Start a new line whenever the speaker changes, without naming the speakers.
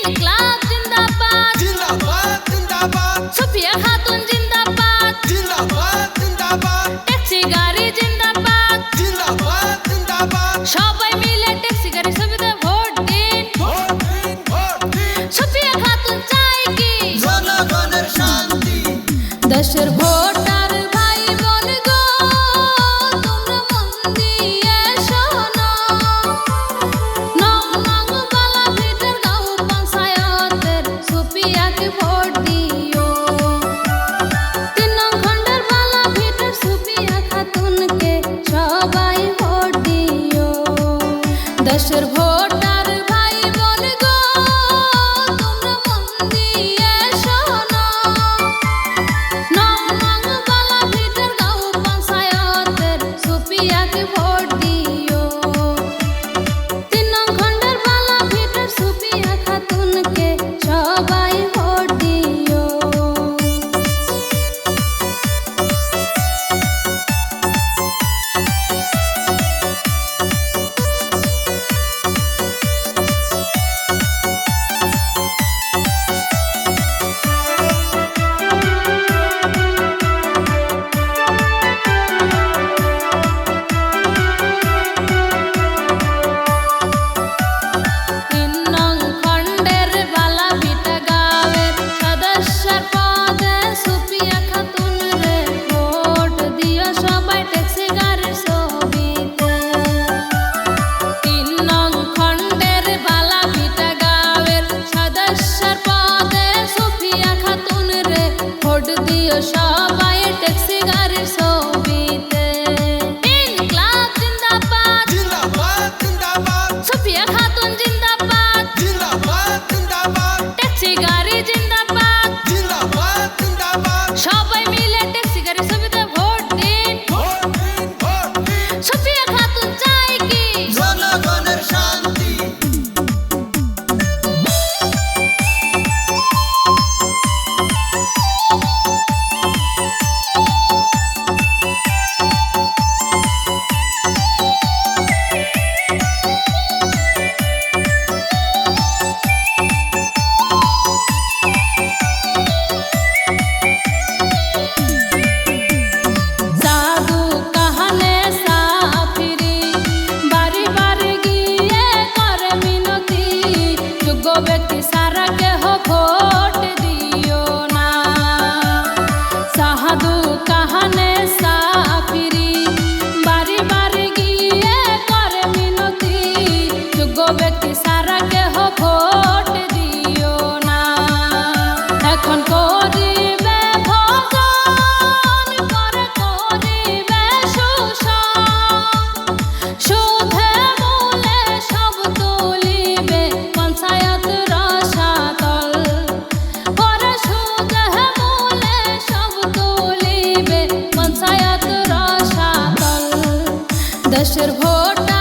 ইনকলাব জিন্দাবাদ
জিন্দাবাদ জিন্দাবাদ
সুফিয়া খাতুন জিন্দাবাদ
জিন্দাবাদ জিন্দাবাদ
ট্যাক্সি দেশের ভোটার ভাই বোন গো তোমরা মন দিয়ে love. দশের ভোটা